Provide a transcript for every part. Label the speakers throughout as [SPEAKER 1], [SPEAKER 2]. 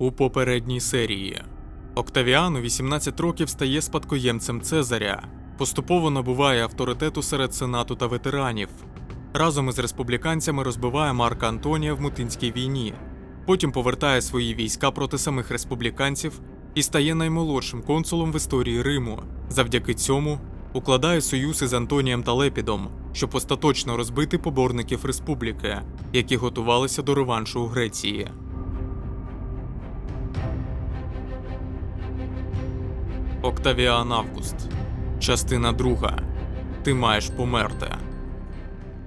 [SPEAKER 1] У попередній серії Октавіан у 18 років стає спадкоємцем Цезаря, поступово набуває авторитету серед сенату та ветеранів. Разом із республіканцями розбиває Марка Антонія в Мутинській війні, потім повертає свої війська проти самих республіканців і стає наймолодшим консулом в історії Риму. Завдяки цьому укладає союз із Антонієм та Лепідом, щоб остаточно розбити поборників республіки, які готувалися до реваншу у Греції. Октавіан Август. Частина друга. Ти маєш померти.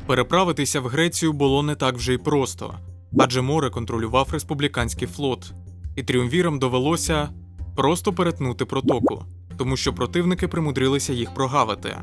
[SPEAKER 1] Переправитися в Грецію було не так вже й просто, адже море контролював республіканський флот, і тріумвірам довелося просто перетнути протоку, тому що противники примудрилися їх прогавити.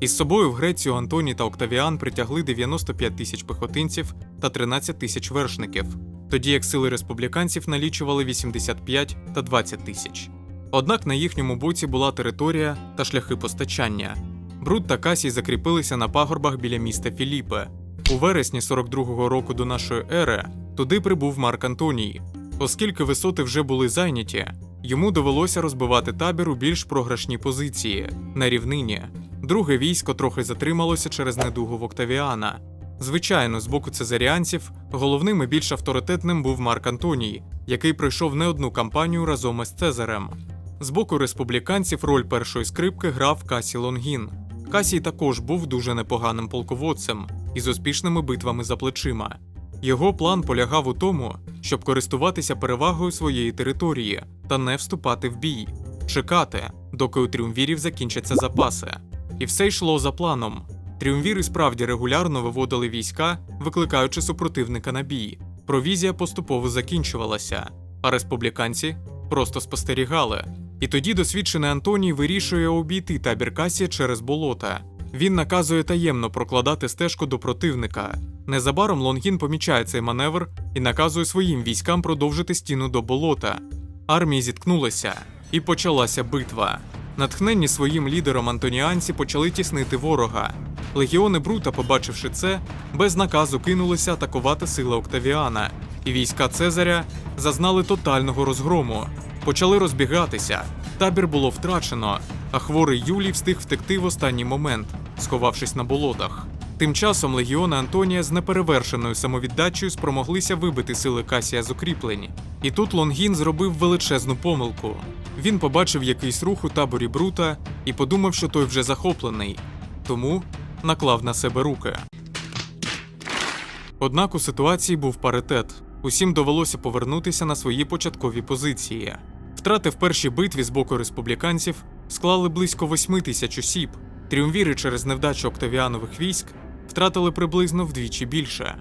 [SPEAKER 1] Із собою в Грецію Антоній та Октавіан притягли 95 тисяч пехотинців та 13 тисяч вершників, тоді як сили республіканців налічували 85 та 20 тисяч. Однак на їхньому боці була територія та шляхи постачання. Бруд та Касій закріпилися на пагорбах біля міста Філіпе. У вересні 42-го року до нашої ери туди прибув Марк Антоній. Оскільки висоти вже були зайняті, йому довелося розбивати табір у більш програшні позиції на рівнині. Друге військо трохи затрималося через недугу в Октавіана. Звичайно, з боку цезаріанців головним і більш авторитетним був Марк Антоній, який пройшов не одну кампанію разом із Цезарем. З боку республіканців роль першої скрипки грав Касі Лонгін. Касій також був дуже непоганим полководцем із успішними битвами за плечима. Його план полягав у тому, щоб користуватися перевагою своєї території та не вступати в бій, чекати, доки у тріумвірів закінчаться запаси. І все йшло за планом. Тріумвіри справді регулярно виводили війська, викликаючи супротивника на бій. Провізія поступово закінчувалася, а республіканці просто спостерігали. І тоді досвідчений Антоній вирішує обійти табір Касія через болота. Він наказує таємно прокладати стежку до противника. Незабаром Лонгін помічає цей маневр і наказує своїм військам продовжити стіну до болота. Армії зіткнулися, і почалася битва. Натхненні своїм лідером антоніанці почали тіснити ворога. Легіони Брута, побачивши це, без наказу кинулися атакувати сили Октавіана, і війська Цезаря зазнали тотального розгрому. Почали розбігатися. Табір було втрачено, а хворий Юлій встиг втекти в останній момент, сховавшись на болотах. Тим часом легіони Антонія з неперевершеною самовіддачею спромоглися вибити сили Касія з укріплень. І тут Лонгін зробив величезну помилку. Він побачив якийсь рух у таборі Брута і подумав, що той вже захоплений, тому наклав на себе руки. Однак у ситуації був паритет. Усім довелося повернутися на свої початкові позиції. Втрати в першій битві з боку республіканців склали близько 8 тисяч осіб. Тріумвіри через невдачу октавіанових військ втратили приблизно вдвічі більше.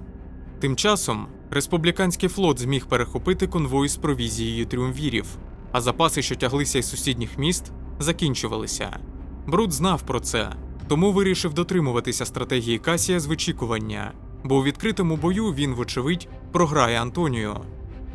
[SPEAKER 1] Тим часом республіканський флот зміг перехопити конвой з провізією тріумвірів, а запаси, що тяглися із сусідніх міст, закінчувалися. Бруд знав про це, тому вирішив дотримуватися стратегії Касія з вичікування, бо у відкритому бою він, вочевидь, програє Антонію.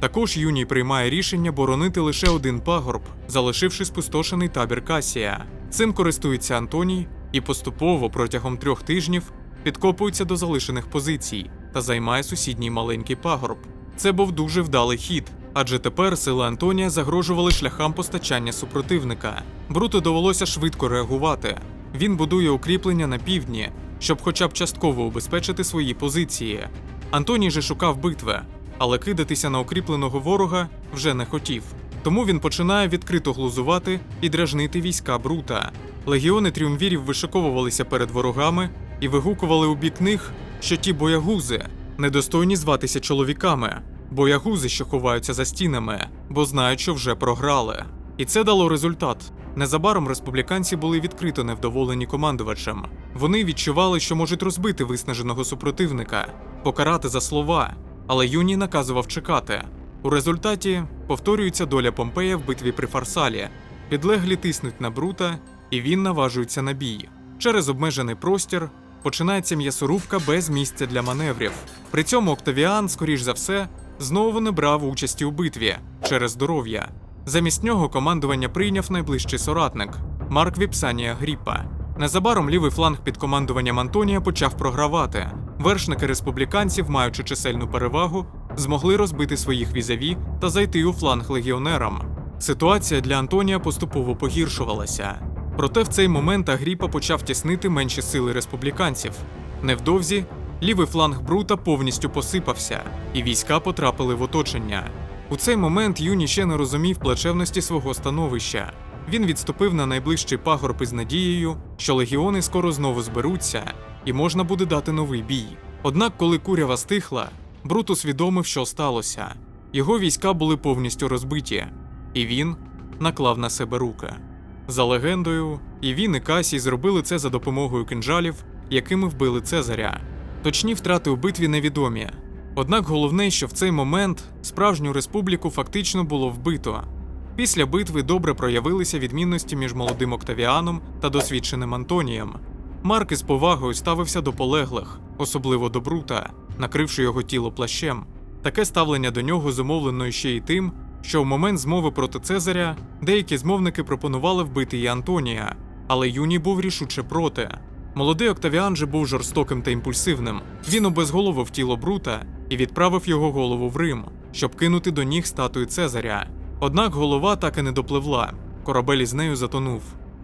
[SPEAKER 1] Також Юній приймає рішення боронити лише один пагорб, залишивши спустошений табір Касія. Цим користується Антоній і поступово протягом трьох тижнів підкопується до залишених позицій та займає сусідній маленький пагорб. Це був дуже вдалий хід, адже тепер сили Антонія загрожували шляхам постачання супротивника. Бруту довелося швидко реагувати. Він будує укріплення на півдні, щоб хоча б частково убезпечити свої позиції. Антоній же шукав битви, але кидатися на укріпленого ворога вже не хотів. Тому він починає відкрито глузувати і дражнити війська Брута. Легіони тріумвірів вишиковувалися перед ворогами і вигукували у бік них, що ті боягузи недостойні зватися чоловіками, боягузи, що ховаються за стінами, бо знають, що вже програли. І це дало результат. Незабаром республіканці були відкрито невдоволені командувачем. Вони відчували, що можуть розбити виснаженого супротивника, покарати за слова, але Юній наказував чекати. У результаті повторюється доля Помпея в битві при Фарсалі. Підлеглі тиснуть на Брута, і він наважується на бій. Через обмежений простір починається м'ясорубка без місця для маневрів. При цьому Октавіан, скоріш за все, знову не брав участі у битві через здоров'я. Замість нього командування прийняв найближчий соратник Марк Віпсанія Гріппа. Незабаром лівий фланг під командуванням Антонія почав програвати. Вершники республіканців, маючи чисельну перевагу, змогли розбити своїх візаві та зайти у фланг легіонерам. Ситуація для Антонія поступово погіршувалася. Проте в цей момент Агріпа почав тіснити менші сили республіканців. Невдовзі лівий фланг Брута повністю посипався, і війська потрапили в оточення. У цей момент Юні ще не розумів плачевності свого становища. Він відступив на найближчий пагорб із надією, що легіони скоро знову зберуться, і можна буде дати новий бій. Однак, коли курява стихла, Брут усвідомив, що сталося. Його війська були повністю розбиті, і він наклав на себе руки. За легендою, і він, і Касій зробили це за допомогою кинджалів, якими вбили Цезаря. Точні втрати у битві невідомі. Однак головне, що в цей момент справжню республіку фактично було вбито. Після битви добре проявилися відмінності між молодим Октавіаном та досвідченим Антонієм. Марк із повагою ставився до полеглих, особливо до Брута, накривши його тіло плащем. Таке ставлення до нього зумовлено ще й тим, що в момент змови проти Цезаря деякі змовники пропонували вбити і Антонія, але Юній був рішуче проти. Молодий Октавіан же був жорстоким та імпульсивним. Він обезголовив тіло Брута і відправив його голову в Рим, щоб кинути до ніг статую Цезаря. Однак голова так і не допливла. Корабель із нею затонув.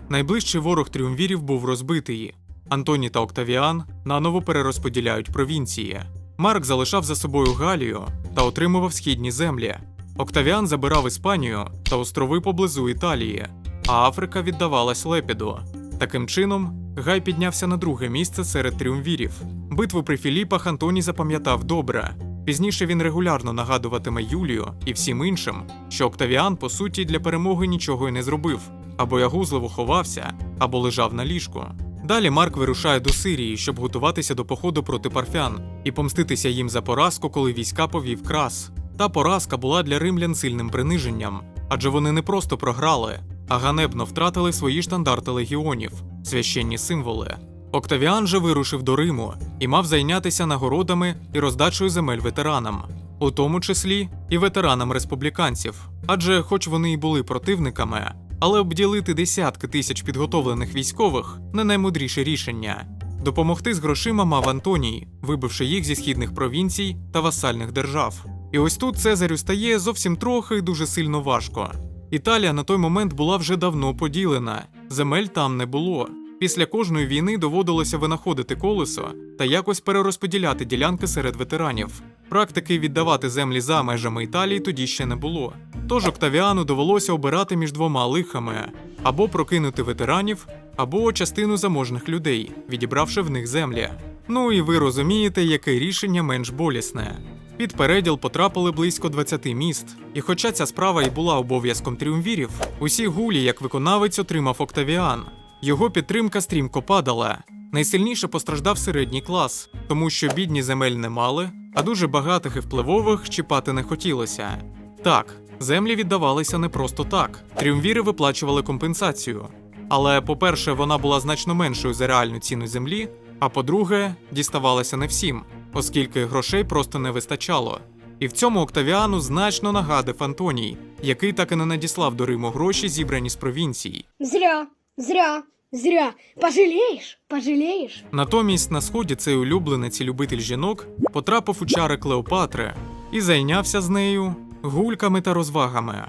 [SPEAKER 1] Найближчий ворог тріумвірів був розбитий. Антоній та Октавіан наново перерозподіляють провінції. Марк залишав за собою Галію та отримував східні землі. Октавіан забирав Іспанію та острови поблизу Італії, а Африка віддавалась Лепіду. Таким чином, Гай піднявся на друге місце серед тріумвірів. Битву при Філіпах Антоній запам'ятав добре. Пізніше він регулярно нагадуватиме Юлію і всім іншим, що Октавіан, по суті, для перемоги нічого й не зробив, або ягузливо ховався, або лежав на ліжку. Далі Марк вирушає до Сирії, щоб готуватися до походу проти парфян і помститися їм за поразку, коли війська повів крас. Та поразка була для римлян сильним приниженням, адже вони не просто програли, а ганебно втратили свої штандарти легіонів, священні символи. Октавіан же вирушив до Риму і мав зайнятися нагородами і роздачею земель ветеранам, у тому числі і ветеранам республіканців. Адже, хоч вони і були противниками, але обділити десятки тисяч підготовлених військових не наймудріше рішення. Допомогти з грошима мав Антоній, вибивши їх зі східних провінцій та васальних держав. І ось тут Цезарю стає зовсім трохи і дуже сильно важко. Італія на той момент була вже давно поділена, земель там не було. Після кожної війни доводилося винаходити колесо та якось перерозподіляти ділянки серед ветеранів. Практики віддавати землі за межами Італії тоді ще не було. Тож Октавіану довелося обирати між двома лихами або прокинути ветеранів, або частину заможних людей, відібравши в них землі. Ну і ви розумієте, яке рішення менш болісне. Під переділ потрапили близько 20 міст, і хоча ця справа і була обов'язком тріумвірів, усі гулі як виконавець отримав Октавіан. Його підтримка стрімко падала. Найсильніше постраждав середній клас, тому що бідні земель не мали, а дуже багатих і впливових чіпати не хотілося. Так, землі віддавалися не просто так. Тріумвіри виплачували компенсацію. Але, по-перше, вона була значно меншою за реальну ціну землі, а по-друге, діставалася не всім, оскільки грошей просто не вистачало. І в цьому Октавіану значно нагадив Антоній, який так і не надіслав до Риму гроші, зібрані з провінцій.
[SPEAKER 2] Зря, зря, зря. пожалієш, пожалієш.
[SPEAKER 1] Натомість на сході цей улюбленець і любитель жінок потрапив у чари Клеопатри і зайнявся з нею гульками та розвагами.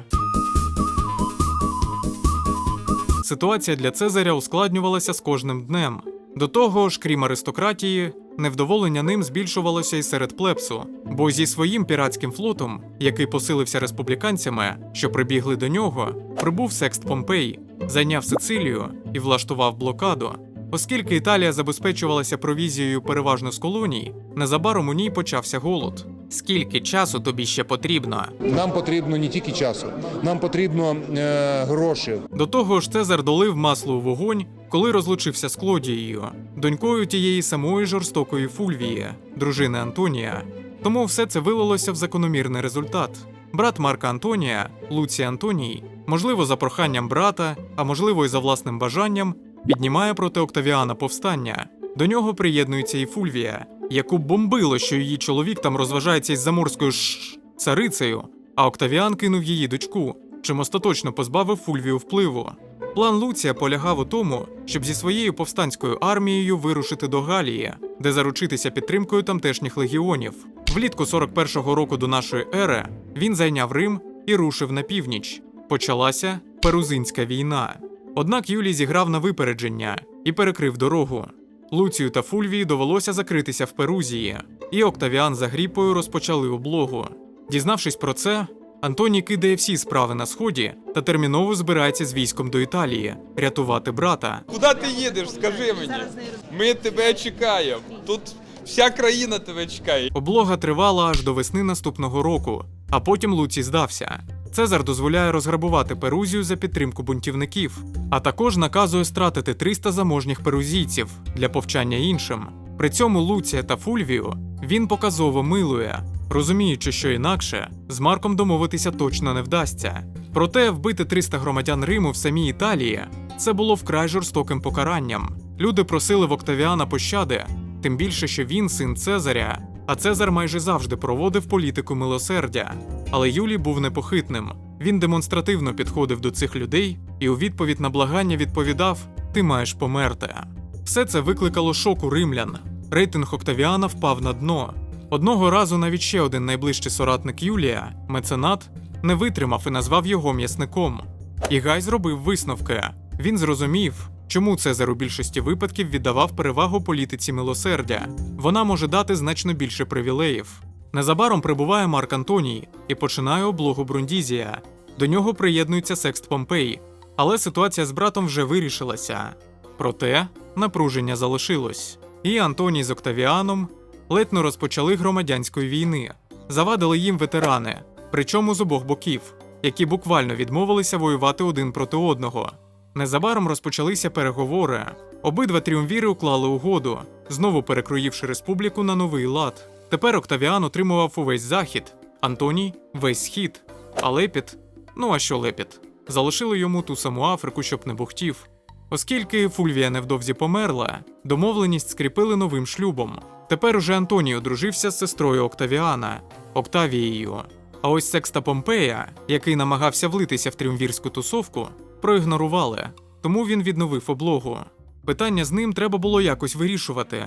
[SPEAKER 1] Ситуація для Цезаря ускладнювалася з кожним днем. До того ж, крім аристократії, невдоволення ним збільшувалося і серед плебсу, бо зі своїм піратським флотом, який посилився республіканцями, що прибігли до нього, прибув Секст Помпей, зайняв Сицилію і влаштував блокаду. Оскільки Італія забезпечувалася провізією переважно з колоній, незабаром у ній почався голод. Скільки часу тобі ще потрібно?
[SPEAKER 3] Нам потрібно не тільки часу, нам потрібно е, гроші.
[SPEAKER 1] До того ж, Цезар долив масло у вогонь, коли розлучився з Клодією, донькою тієї самої жорстокої Фульвії, дружини Антонія. Тому все це вилилося в закономірний результат. Брат Марка Антонія, Луцій Антоній, можливо, за проханням брата, а можливо, і за власним бажанням, піднімає проти Октавіана повстання. До нього приєднується і Фульвія, яку бомбило, що її чоловік там розважається із заморською ш царицею, а Октавіан кинув її дочку, чим остаточно позбавив Фульвію впливу. План Луція полягав у тому, щоб зі своєю повстанською армією вирушити до Галії, де заручитися підтримкою тамтешніх легіонів. Влітку 41-го року до нашої ери він зайняв Рим і рушив на північ. Почалася Перузинська війна. Однак Юлій зіграв на випередження і перекрив дорогу. Луцію та Фульвії довелося закритися в Перузії, і Октавіан з Агріпою розпочали облогу. Дізнавшись про це, Антоній кидає всі справи на сході та терміново збирається з військом до Італії рятувати брата.
[SPEAKER 4] Куди ти їдеш? Скажи мені. Ми тебе чекаємо. Тут вся країна тебе чекає.
[SPEAKER 1] Облога тривала аж до весни наступного року, а потім Луцій здався. Цезар дозволяє розграбувати Перузію за підтримку бунтівників, а також наказує стратити 300 заможніх перузійців для повчання іншим. При цьому Луція та Фульвію він показово милує, розуміючи, що інакше з Марком домовитися точно не вдасться. Проте вбити 300 громадян Риму в самій Італії це було вкрай жорстоким покаранням. Люди просили в Октавіана пощади, тим більше, що він син Цезаря, а Цезар майже завжди проводив політику милосердя. Але Юлій був непохитним. Він демонстративно підходив до цих людей і у відповідь на благання відповідав: Ти маєш померти. Все це викликало шок у римлян. Рейтинг Октавіана впав на дно. Одного разу навіть ще один найближчий соратник Юлія, меценат, не витримав і назвав його м'ясником. І Гай зробив висновки. Він зрозумів, чому Цезар у більшості випадків віддавав перевагу політиці милосердя. Вона може дати значно більше привілеїв. Незабаром прибуває Марк Антоній і починає облогу Брундізія. До нього приєднується Секст Помпей, але ситуація з братом вже вирішилася. Проте напруження залишилось, і Антоній з Октавіаном ледь не розпочали громадянської війни. Завадили їм ветерани, причому з обох боків, які буквально відмовилися воювати один проти одного. Незабаром розпочалися переговори. Обидва тріумвіри уклали угоду, знову перекроївши республіку на новий лад. Тепер Октавіан отримував увесь захід, Антоній весь схід, а Лепіт, ну а що Лепіт, залишили йому ту саму Африку, щоб не бухтів. Оскільки Фульвія невдовзі померла, домовленість скріпили новим шлюбом. Тепер уже Антоній одружився з сестрою Октавіана Октавією. А ось Секста Помпея, який намагався влитися в тріумвірську тусовку, проігнорували, тому він відновив облогу. Питання з ним треба було якось вирішувати.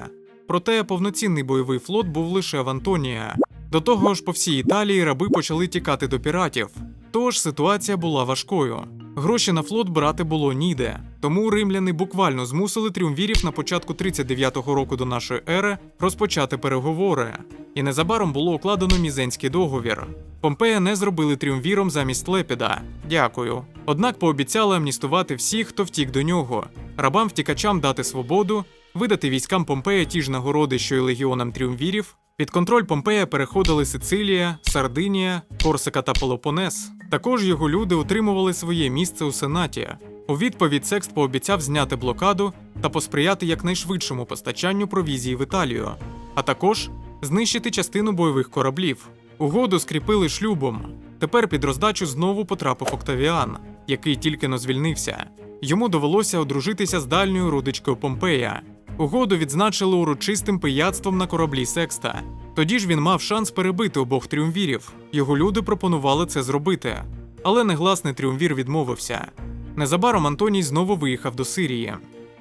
[SPEAKER 1] Проте повноцінний бойовий флот був лише в Антонія. До того ж, по всій Італії раби почали тікати до піратів. Тож ситуація була важкою. Гроші на флот брати було ніде. Тому римляни буквально змусили тріумвірів на початку 39-го року до нашої ери розпочати переговори. І незабаром було укладено мізенський договір. Помпея не зробили тріумвіром замість Лепіда. Дякую. Однак пообіцяли амністувати всіх, хто втік до нього, рабам втікачам дати свободу, видати військам Помпея ті ж нагороди, що й легіонам тріумвірів. Під контроль Помпея переходили Сицилія, Сардинія, Корсика та Пелопонес. Також його люди утримували своє місце у сенаті. У відповідь Секст пообіцяв зняти блокаду та посприяти якнайшвидшому постачанню провізії в Італію, а також знищити частину бойових кораблів. Угоду скріпили шлюбом. Тепер під роздачу знову потрапив Октавіан, який тільки но звільнився. Йому довелося одружитися з дальньою родичкою Помпея. Угоду відзначили урочистим пияцтвом на кораблі Секста. Тоді ж він мав шанс перебити обох тріумвірів. Його люди пропонували це зробити. Але негласний тріумвір відмовився. Незабаром Антоній знову виїхав до Сирії.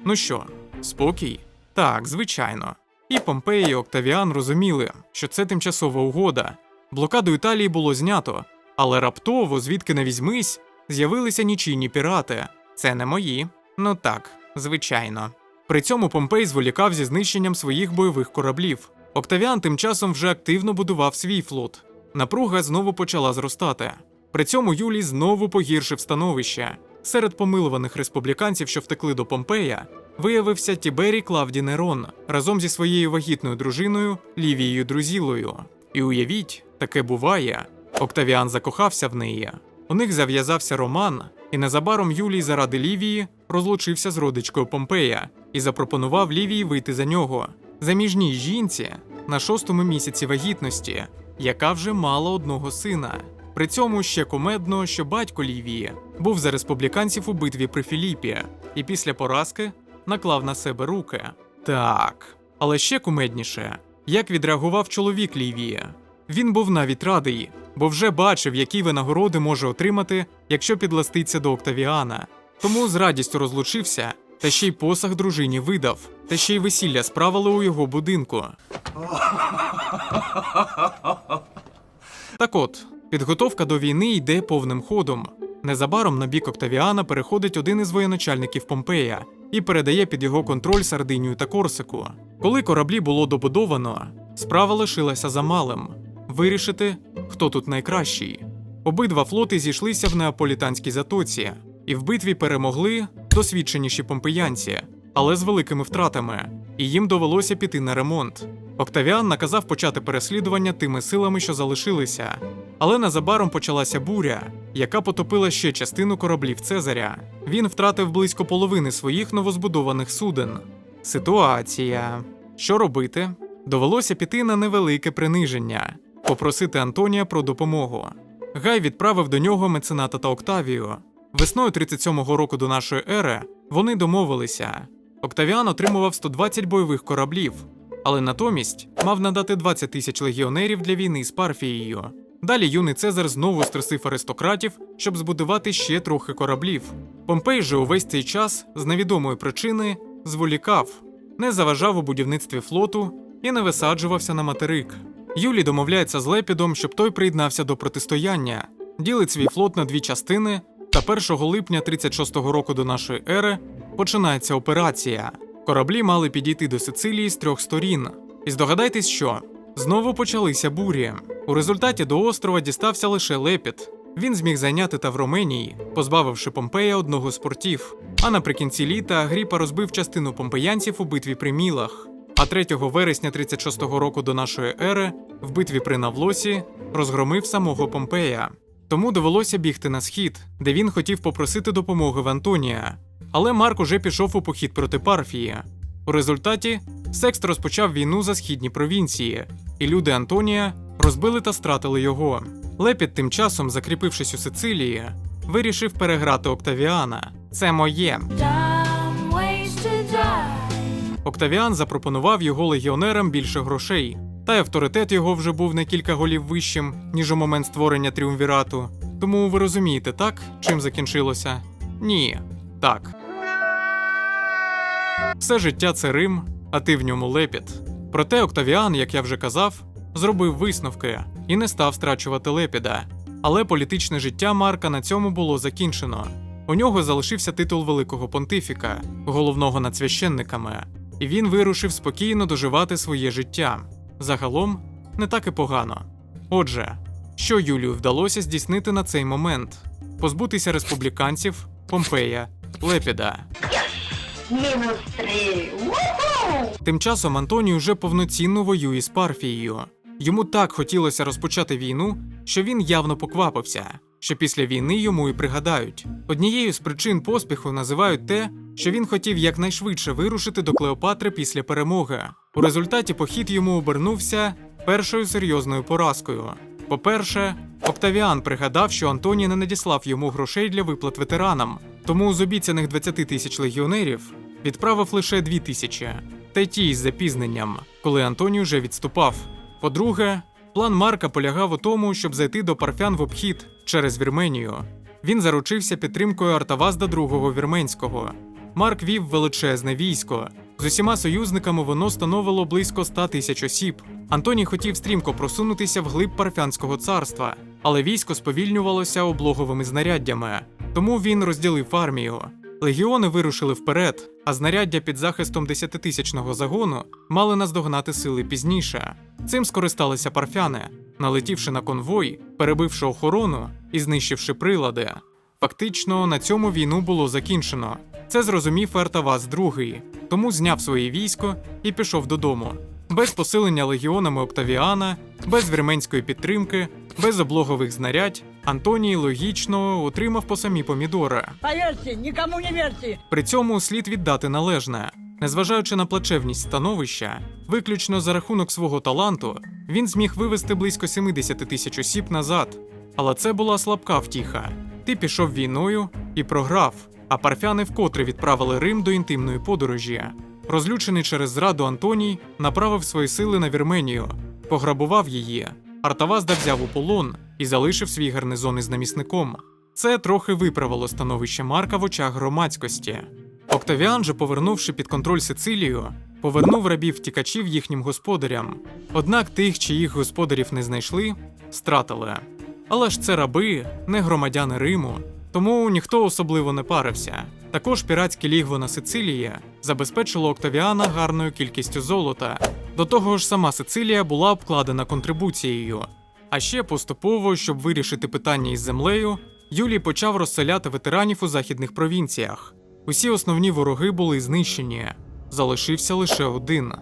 [SPEAKER 1] Ну що, спокій? Так, звичайно. І Помпей, і Октавіан розуміли, що це тимчасова угода. Блокаду Італії було знято, але раптово, звідки не візьмись, з'явилися нічийні пірати. Це не мої. Ну так, звичайно. При цьому Помпей зволікав зі знищенням своїх бойових кораблів. Октавіан тим часом вже активно будував свій флот. Напруга знову почала зростати. При цьому Юлій знову погіршив становище. Серед помилуваних республіканців, що втекли до Помпея, виявився Тіберій Клавдій Нерон разом зі своєю вагітною дружиною Лівією Друзілою. І уявіть, таке буває. Октавіан закохався в неї. У них зав'язався роман, і незабаром Юлій заради Лівії розлучився з родичкою Помпея і запропонував Лівії вийти за нього. Заміжній жінці на шостому місяці вагітності, яка вже мала одного сина. При цьому ще комедно, що батько Лівії був за республіканців у битві при Філіпі, і після поразки наклав на себе руки. Так, але ще кумедніше, як відреагував чоловік Лівії. Він був навіть радий, бо вже бачив, які винагороди може отримати, якщо підластиться до Октавіана. Тому з радістю розлучився, та ще й посаг дружині видав, та ще й весілля справили у його будинку. Так от, підготовка до війни йде повним ходом. Незабаром на бік Октавіана переходить один із воєначальників Помпея і передає під його контроль Сардинію та Корсику. Коли кораблі було добудовано, справа лишилася за малим вирішити, хто тут найкращий. Обидва флоти зійшлися в неаполітанській затоці, і в битві перемогли досвідченіші помпеянці, але з великими втратами, і їм довелося піти на ремонт. Октавіан наказав почати переслідування тими силами, що залишилися. Але незабаром почалася буря, яка потопила ще частину кораблів Цезаря. Він втратив близько половини своїх новозбудованих суден. Ситуація. Що робити? Довелося піти на невелике приниження, попросити Антонія про допомогу. Гай відправив до нього мецената та Октавію. Весною 37-го року до нашої ери вони домовилися. Октавіан отримував 120 бойових кораблів, але натомість мав надати 20 тисяч легіонерів для війни з Парфією. Далі юний Цезар знову струсив аристократів, щоб збудувати ще трохи кораблів. Помпей же увесь цей час з невідомої причини зволікав, не заважав у будівництві флоту і не висаджувався на материк. Юлій домовляється з Лепідом, щоб той приєднався до протистояння, ділить свій флот на дві частини, та 1 липня 36-го року до нашої ери починається операція. Кораблі мали підійти до Сицилії з трьох сторін. І здогадайтесь, що знову почалися бурі. У результаті до острова дістався лише Лепід. Він зміг зайняти Тавроменій, позбавивши Помпея одного з портів. А наприкінці літа Агріпа розбив частину помпеянців у битві при Мілах. А 3 вересня 36-го року до нашої ери в битві при Навлосі розгромив самого Помпея. Тому довелося бігти на схід, де він хотів попросити допомоги в Антонія. Але Марк уже пішов у похід проти Парфії. У результаті Секст розпочав війну за східні провінції, і люди Антонія розбили та стратили його. Лепід тим часом, закріпившись у Сицилії, вирішив переграти Октавіана. Це моє. Октавіан запропонував його легіонерам більше грошей, та й авторитет його вже був на кілька голів вищим, ніж у момент створення тріумвірату. Тому ви розумієте, так, чим закінчилося? Ні, так. Все життя це Рим, а ти в ньому лепіт. Проте Октавіан, як я вже казав, зробив висновки і не став страчувати лепіда. Але політичне життя Марка на цьому було закінчено. У нього залишився титул великого понтифіка, головного над священниками, і він вирушив спокійно доживати своє життя. Загалом не так і погано. Отже, що Юлію вдалося здійснити на цей момент: позбутися республіканців, Помпея, Лепіда. Тим часом Антоній уже повноцінно воює з Парфією. Йому так хотілося розпочати війну, що він явно поквапився, що після війни йому і пригадають. Однією з причин поспіху називають те, що він хотів якнайшвидше вирушити до Клеопатри після перемоги. У результаті похід йому обернувся першою серйозною поразкою. По-перше, Октавіан пригадав, що Антоній не надіслав йому грошей для виплат ветеранам, тому з обіцяних 20 тисяч легіонерів відправив лише 2 тисячі, та й ті із запізненням, коли Антоній вже відступав. По-друге, план Марка полягав у тому, щоб зайти до парфян в обхід через Вірменію. Він заручився підтримкою Артавазда II Вірменського. Марк вів величезне військо. З усіма союзниками воно становило близько 100 тисяч осіб. Антоній хотів стрімко просунутися вглиб парфянського царства, але військо сповільнювалося облоговими знаряддями. Тому він розділив армію. Легіони вирушили вперед, а знаряддя під захистом десятитисячного загону мали наздогнати сили пізніше. Цим скористалися парфяни, налетівши на конвой, перебивши охорону і знищивши прилади. Фактично, на цьому війну було закінчено. Це зрозумів Артавас II, тому зняв своє військо і пішов додому. Без посилення легіонами Октавіана, без вірменської підтримки, без облогових знарядь, Антоній логічно отримав по самі помідори.
[SPEAKER 5] Поверьте, никому не верьте.
[SPEAKER 1] При цьому слід віддати належне. Незважаючи на плачевність становища, виключно за рахунок свого таланту, він зміг вивести близько 70 тисяч осіб назад. Але це була слабка втіха. Ти пішов війною і програв, а парфяни вкотре відправили Рим до інтимної подорожі. Розлючений через зраду Антоній направив свої сили на Вірменію, пограбував її. Артавазда взяв у полон і залишив свій гарнизон із намісником. Це трохи виправило становище Марка в очах громадськості. Октавіан же, повернувши під контроль Сицилію, повернув рабів втікачів їхнім господарям. Однак тих, чиїх господарів не знайшли, стратили. Але ж це раби, не громадяни Риму, тому ніхто особливо не парився. Також піратське лігво на Сицилії забезпечило Октавіана гарною кількістю золота. До того ж, сама Сицилія була обкладена контрибуцією. А ще поступово, щоб вирішити питання із землею, Юлій почав розселяти ветеранів у західних провінціях. Усі основні вороги були знищені, залишився лише один.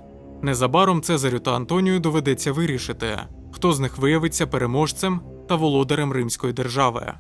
[SPEAKER 1] Незабаром Цезарю та Антонію доведеться вирішити, хто з них виявиться переможцем та володарем Римської держави.